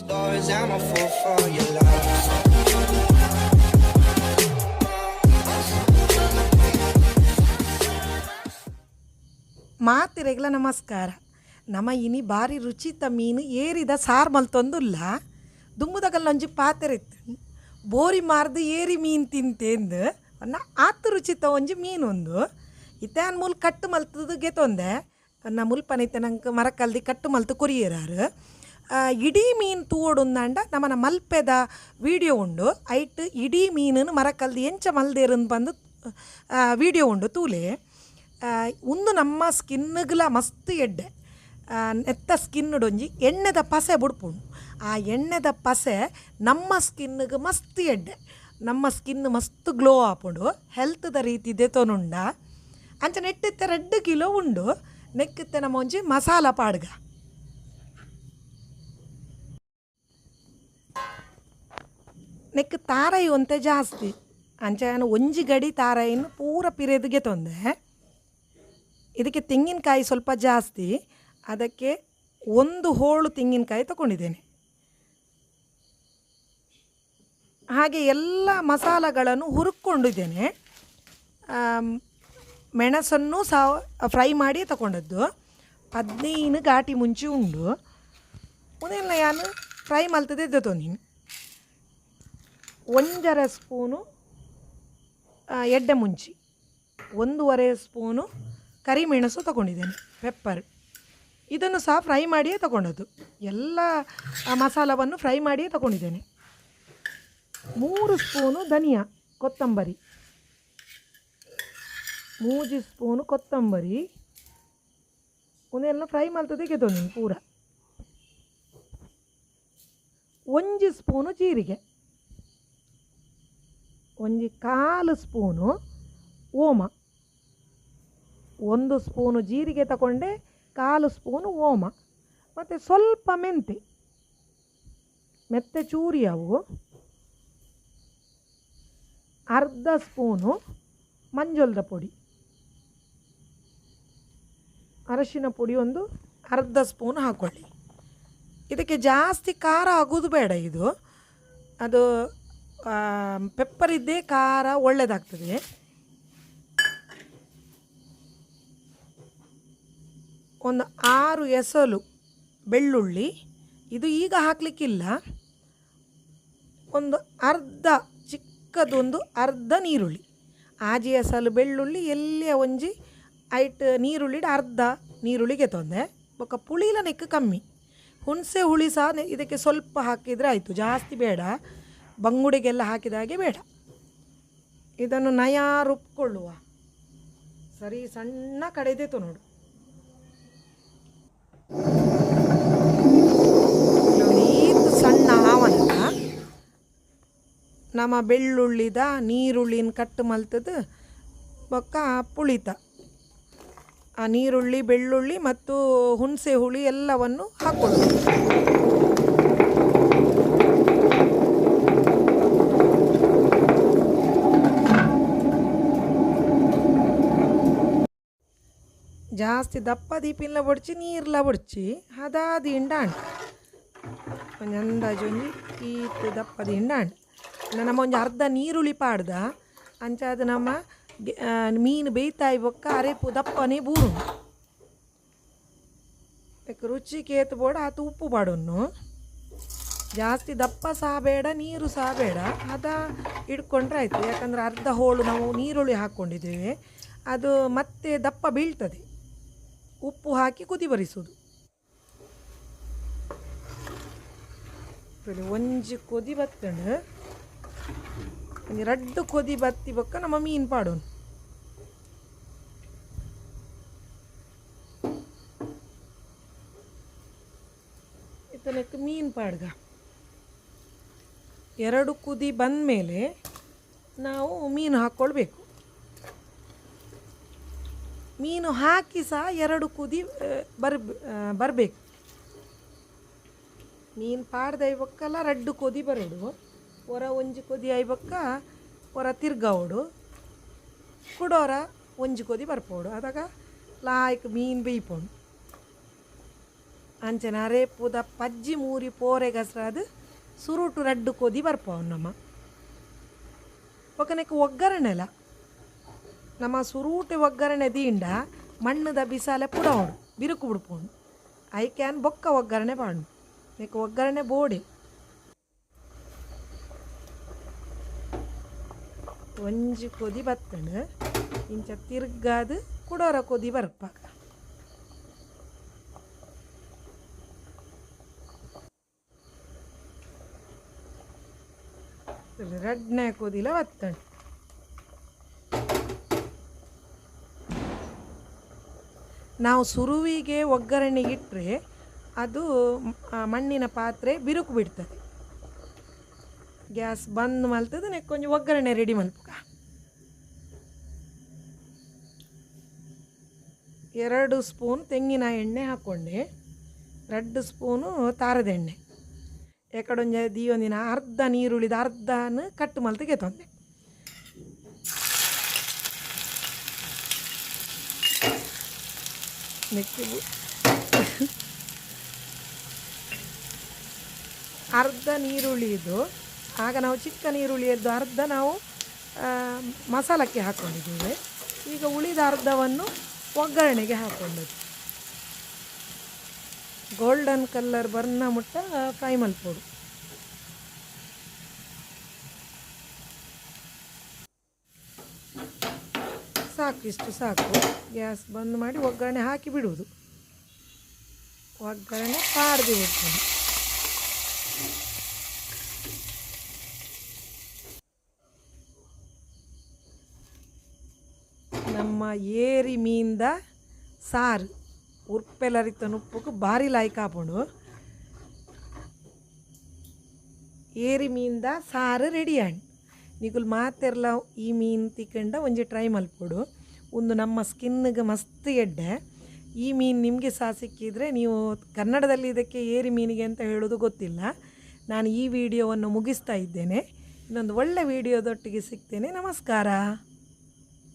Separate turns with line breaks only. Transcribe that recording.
Stories, I'm a fool for your love.
ಮಾತಿರೆಗ್ಲ ನಮಸ್ಕಾರ. ನಮ ಇನಿ ಬಾರಿ ರುಚಿತ ಮೀನು ಏರಿದ ಸಾರು ಮಲ್ತೊಂದುಲ್ಲ ದುಂಬುದಗಲ್ಲ ಒಂಜಿ ಪಾತೆರೆ ಇತ್ತು ಬೋರಿ ಮಾರ್ದು ಏರಿ ಮೀನು ತಿಂತೇಂದು. ಅನ್ನ ಆತು ರುಚಿತ ಒಂಜಿ ಮೀನು ಒಂದು ಇತ್ತಾನ್ ಮೂಲ ಕಟ್ಟು ಮಲ್ತದು ಗೆತ್ತೊಂದೆ ಅನ್ನ ಮುಲ್ಪನೈತೆ ನಂಗೆ ಮರಕಲ್ದಿ ಕಟ್ಟು ಮಲ್ತು ಕೊರಿಯರಾರು. ಇಡೀ ಮೀನು ತೂವೊಡುಂದಾಂಡ ನಮನ ಮಲ್ಪೆದ ವಿಡಿಯೋ ಉಂಡು. ಐಟ್ ಇಡೀ ಮೀನನ್ನು ಮರಕಲ್ದಿ ಎಂಚ ಮಲ್ದೇರನ್ ಬಂದು ವಿಡಿಯೋ ಉಂಡು ತೂಲೆ. ಉಂದು ನಮ್ಮ ಸ್ಕಿನ್ನುಗಲ ಮಸ್ತ್ ಎಡ್ಡೆ. ನೆತ್ತ ಸ್ಕಿನ್ನುಡೊಂಜಿ ಎಣ್ಣೆದ ಪಸೆ ಬುಡ್ಪುಂಡು ಆ ಎಣ್ಣೆದ ಪಸೆ ನಮ್ಮ ಸ್ಕಿನ್ನಿಗೆ ಮಸ್ತ್ ಎಡ್ಡೆ. ನಮ್ಮ ಸ್ಕಿನ್ ಮಸ್ತ್ ಗ್ಲೋ ಆಪುಂಡು ಹೆಲ್ತ್ದ ರೀತಿ ದೆತೊನುಂಡ. ಅಂಚ ನೆಟ್ಟಿತ್ತೆ ರೆಡ್ ಕಿಲೋ ಉಂಡು. ನೆಕ್ಕಿತ್ತೆ ನಮ್ಮ ಒಂಜಿ ಮಸಾಲ ಪಾಡ್ಗ. ನೆಕ್ ತಾರಾಯಿ ಒಂತೆ ಜಾಸ್ತಿ. ಅಂಚೆನ ಒಂಜಿ ಗಡಿ ತಾರಾಯಿನ ಪೂರ ಪಿರೆದಿಗೆ ತೊಂದೆ. ಇದಕ್ಕೆ ತೆಂಗಿನಕಾಯಿ ಸ್ವಲ್ಪ ಜಾಸ್ತಿ. ಅದಕ್ಕೆ ಒಂದು ಹೋಳು ತೆಂಗಿನಕಾಯಿ ತಗೊಂಡಿದ್ದೇನೆ. ಹಾಗೆ ಎಲ್ಲ ಮಸಾಲಗಳನ್ನು ಹುರುಕೊಂಡಿದ್ದೇನೆ ಮೆಣಸನ್ನು ಸಾ ಫ್ರೈ ಮಾಡಿ ತಗೊಂಡದ್ದು ಹದಿನೈದು ಘಾಟಿ ಮುಂಚೆ ಉಂಡು. ಉದೆಲ್ಲ ನಾನು ಫ್ರೈ ಮಲ್ತದೆ ತೊಂದಿನಿ. ಒಂದರ ಸ್ಪೂನು ಎಡ್ಡೆ ಮುಂಚಿ. ಒಂದೂವರೆ ಸ್ಪೂನು ಕರಿಮೆಣಸು ತಗೊಂಡಿದ್ದೇನೆ ಪೆಪ್ಪರ್ ಇದನ್ನು ಸಹ ಫ್ರೈ ಮಾಡಿಯೇ ತಗೊಂಡದ್ದು. ಎಲ್ಲ ಮಸಾಲವನ್ನು ಫ್ರೈ ಮಾಡಿಯೇ ತಗೊಂಡಿದ್ದೇನೆ. ಮೂರು ಸ್ಪೂನು ಧನಿಯಾ, ಕೊತ್ತಂಬರಿ. ಮೂಜಿ ಸ್ಪೂನು ಕೊತ್ತಂಬರಿ. ಒಂದೆಲ್ಲ ಫ್ರೈ ಮಾಡ್ತದೆ ತಗೊಂಡೆನು ಪೂರ. ಒಂಜಿ ಸ್ಪೂನು ಜೀರಿಗೆ. ಒಂಜಿ ಕಾಲು ಸ್ಪೂನು ಓಮ. ಒಂದು ಸ್ಪೂನು ಜೀರಿಗೆ ತಗೊಂಡೆ, ಕಾಲು ಸ್ಪೂನು ಓಮ. ಮತ್ತು ಸ್ವಲ್ಪ ಮೆಂತೆ. ಮೆತ್ತೆ ಚೂರಿ ಅವು. ಅರ್ಧ ಸ್ಪೂನು ಮಂಜೊಲ್ದ ಪುಡಿ. ಅರಶಿನ ಪುಡಿ ಒಂದು ಅರ್ಧ ಸ್ಪೂನ್ ಹಾಕ್ಕೊಳ್ಳಿ ಇದಕ್ಕೆ ಜಾಸ್ತಿ ಖಾರ ಆಗೋದು ಬೇಡ ಇದು. ಅದು ಪೆಪ್ಪರ್ ಇದ್ದೇ ಖಾರ ಒಳ್ಳೆಯದಾಗ್ತದೆ ಒಂದು ಆರು ಎಸಲು ಬೆಳ್ಳುಳ್ಳಿ. ಇದು ಈಗ ಹಾಕಲಿಕ್ಕಿಲ್ಲ. ಒಂದು ಅರ್ಧ, ಚಿಕ್ಕದೊಂದು ಅರ್ಧ ನೀರುಳ್ಳಿ. ಆಜಿ ಎಸಲು ಬೆಳ್ಳುಳ್ಳಿ ಎಲ್ಲಿಯ ಒಂಜಿ ಐಟ್ ನೀರುಳ್ಳಿಡ ಅರ್ಧ ನೀರುಳ್ಳಿಗೆ ತೊಂದೆ. ಬೊಕ್ಕ ಪುಳಿಲ ನೆಕ್ಕು ಕಮ್ಮಿ. ಹುಣಸೆ ಹುಳಿ ಸಹ ಇದಕ್ಕೆ ಸ್ವಲ್ಪ ಹಾಕಿದರೆ ಆಯಿತು, ಜಾಸ್ತಿ ಬೇಡ. ಬಂಗುಡಿಗೆಲ್ಲ ಹಾಕಿದ ಹಾಗೆ ಬೇಡ. ಇದನ್ನು ನಯ ರುಬ್ಕೊಳ್ಳುವ. ಸರಿ, ಸಣ್ಣ ಕಡೆದಿತ್ತು ನೋಡು. ನೀರು ಸಣ್ಣ ಆವನಲ್ಲ ನಮ್ಮ ಬೆಳ್ಳುಳ್ಳಿದ ನೀರುಳ್ಳಿನ ಕಟ್ಟು ಮಲ್ತದ ಬೊಕ್ಕ ಪುಳಿತ. ಆ ನೀರುಳ್ಳಿ, ಬೆಳ್ಳುಳ್ಳಿ ಮತ್ತು ಹುಣಸೆ ಹುಳಿ ಎಲ್ಲವನ್ನು ಹಾಕ್ಕೊಳ್ಳೋದು ಜಾಸ್ತಿ ದಪ್ಪ ದೀಪಿನ ಬಡ್ಚಿ, ನೀರ್ಲ ಬಡ್ಚಿ. ಹದಾದಿ ಇಂಡಾಂಡ್ ಒಂಜಿ ಅಂದಾಜು ಒಂಜಿ ಈತ್ ದಪ್ಪದ ಇಂಡಾಂಡ್ ನಮ್ಮ ಒಂಜಿ ಅರ್ಧ ನೀರುಳಿ ಪಾಡ್ದ. ಅಂಚ ಅದು ನಮ್ಮ ಮೀನು ಬೇಯ್ತಾ ಮೀನು ಬೇಯ್ತಾಯಿ ಬೊಕ್ಕ ಅರೆಪು ದಪ್ಪನೇ ಬೂರು. ರುಚಿ ಕೇತು ಬೋಡ, ಆತು ಉಪ್ಪು ಬಾಡೋನು ಜಾಸ್ತಿ ದಪ್ಪ ಸಹ ಬೇಡ, ನೀರು ಸಹ ಬೇಡ. ಅದ ಇಟ್ಕೊಂಡ್ರೆ ಆಯಿತು. ಯಾಕಂದ್ರೆ ಅರ್ಧ ಹೋಳು ನಾವು ನೀರುಳ್ಳಿ ಹಾಕ್ಕೊಂಡಿದ್ದೇವೆ ಅದು ಮತ್ತೆ ದಪ್ಪ ಬೀಳ್ತದೆ. ಉಪ್ಪು ಹಾಕಿ ಕುದಿ ಬರಿಸೋದು ಒಂಜಿ ಕೊದಿ ಬತ್ತಣ ರಡ್ಡು ಕೊದಿ ಬತ್ತಿ ಬೊಕ್ಕ ನಮ್ಮ ಮೀನು ಪಾಡೋನು ಇತನಕ್ಕೆ ಮೀನು ಪಾಡ್ಗ. ಎರಡು ಕುದಿ ಬಂದಮೇಲೆ ನಾವು ಮೀನು ಹಾಕ್ಕೊಳ್ಬೇಕು. ಮೀನು ಹಾಕಿ ಸಹ ಎರಡು ಕುದಿ ಬರ್ ಬರಬೇಕು. ಮೀನು ಪಾಡ್ದ ಐಬಕ್ಕಲ್ಲ ರಡ್ಡು ಕೊದಿ ಬರೋಡು. ಹೊರ ಒಂಜಿ ಕೊದಿ ಐಬಕ್ಕ ಹೊರ ತಿರ್ಗವಡು ಕುಡೋರ ಒಂಜಿ ಕೊದಿ ಬರ್ಪೋಡು. ಅದಾಗ ಲಾಯ್ಕ್ ಮೀನು ಬೇಯ್ಪೋಡು ಅಂಚನೆ ಅರೇಪುದ ಪಜ್ಜಿ ಮೂರಿ ಪೋರೆ ಗಸ್ರಾದು ಸುರುಟು ರಡ್ಡು ಕೊದಿ ಬರ್ಪವು ನಮ್ಮ. ಒಕ್ಕನಕ್ಕೆ ಒಗ್ಗರಣೆಲ ನಮ್ಮ ಸುರೂಟೆ ಒಗ್ಗರಣೆ ದೀಂಡ ಮಣ್ಣದ ಬಿಸಾಲೆ ಪುಡವಣು ಬಿರುಕು ಬಿಡ್ಪೋಣು ಐ ಕ್ಯಾನ್ ಬೊಕ್ಕ ಒಗ್ಗರಣೆ ಬಾಣು ನೀಕು ಒಗ್ಗರಣೆ ಬೋಡೆ ಒಂಜಿ ಕೊದಿ ಬತ್ತಂಡು ಇಂಚ ತಿರ್ಗಾದು ಕುಡೋರ ಕೊದಿ ಬರ್ಪಾಗ ರಡ್ನೆ ಕೊದಿಲ ಬತ್ತಂಡು ನಾವು ಸುರುವಿಗೆ ಒಗ್ಗರಣೆ ಇಟ್ಟರೆ ಅದು ಮಣ್ಣಿನ ಪಾತ್ರೆ ಬಿರುಕು ಬಿಡ್ತದೆ ಗ್ಯಾಸ್ ಬಂದ್ ಮಲ್ತದ ನೆಕ್ ಕೊಂಚ ಒಗ್ಗರಣೆ ರೆಡಿ ಮಲ್ಪುಗ ಎರಡು ಸ್ಪೂನ್ ತೆಂಗಿನ ಎಣ್ಣೆ ಹಾಕ್ಕೊಂಡೆ ರೆಡ್ ಸ್ಪೂನು ತಾರದ ಎಣ್ಣೆ. ಎಕಡೊಂಜ ದಿಯೊಂದಿನ ಅರ್ಧ ನೀರುಳಿದ ಅರ್ಧನ ಕಟ್ಟು ಮಲ್ತಿಗೆ ತಂದೆ ನೆಕ್ಕಿ ಬು- ಅರ್ಧ ನೀರುಳ್ಳಿದು ಆಗ ನಾವು ಚಿಕ್ಕ ನೀರುಳ್ಳಿಯದ್ದು ಅರ್ಧ ನಾವು ಮಸಾಲಕ್ಕೆ ಹಾಕ್ಕೊಂಡಿದ್ದೇವೆ ಈಗ ಉಳಿದ ಅರ್ಧವನ್ನು ಒಗ್ಗರಣೆಗೆ ಹಾಕ್ಕೊಂಡದ್ದು ಗೋಲ್ಡನ್ ಕಲ್ಲರ್ ಬರ್ನ ಮುಟ್ಟ ಫ್ರೈ ಮಲ್ಪೋಡು ಸಾಕು ಇಷ್ಟು ಸಾಕು. ಗ್ಯಾಸ್ ಬಂದ್ ಮಾಡಿ ಒಗ್ಗರಣೆ ಹಾಕಿ ಬಿಡುವುದು. ಒಗ್ಗರಣೆ ಪಾಡ್ದು ಬಿಡ್ತೀನಿ ನಮ್ಮ ಏರಿ ಮೀನ್ದ ಸಾರು ಉರ್ಪೆಲರಿತ ನುಪ್ಪಕ್ಕೆ ಭಾರಿ ಲಾಯ್ಕ್ ಆಪುಂಡು ಏರಿ ಮೀನ್ದ ಸಾರು ರೆಡಿ ಆಂಡ್ ನಿಗುಲ್ ಮಾತೆರ್ಲ ಈ ಮೀನು ತಿಕ್ಕಂಡ ಒಂಜಿ ಟ್ರೈ ಒಂದು ನಮ್ಮ ಸ್ಕಿನ್ಗೆ ಮಸ್ತ್ ಎಡ್ಡೆ. ಈ ಮೀನು ನಿಮಗೆ ಸಹ ಸಿಕ್ಕಿದರೆ ನೀವು ಕನ್ನಡದಲ್ಲಿ ಇದಕ್ಕೆ ಏರಿ ಮೀನಿಗೆ ಅಂತ ಹೇಳೋದು ಗೊತ್ತಿಲ್ಲ. ನಾನು ಈ ವಿಡಿಯೋವನ್ನು ಮುಗಿಸ್ತಾ ಇದ್ದೇನೆ. ಇನ್ನೊಂದು ಒಳ್ಳೆ ವಿಡಿಯೋದೊಟ್ಟಿಗೆ ಸಿಗ್ತೇನೆ. ನಮಸ್ಕಾರ.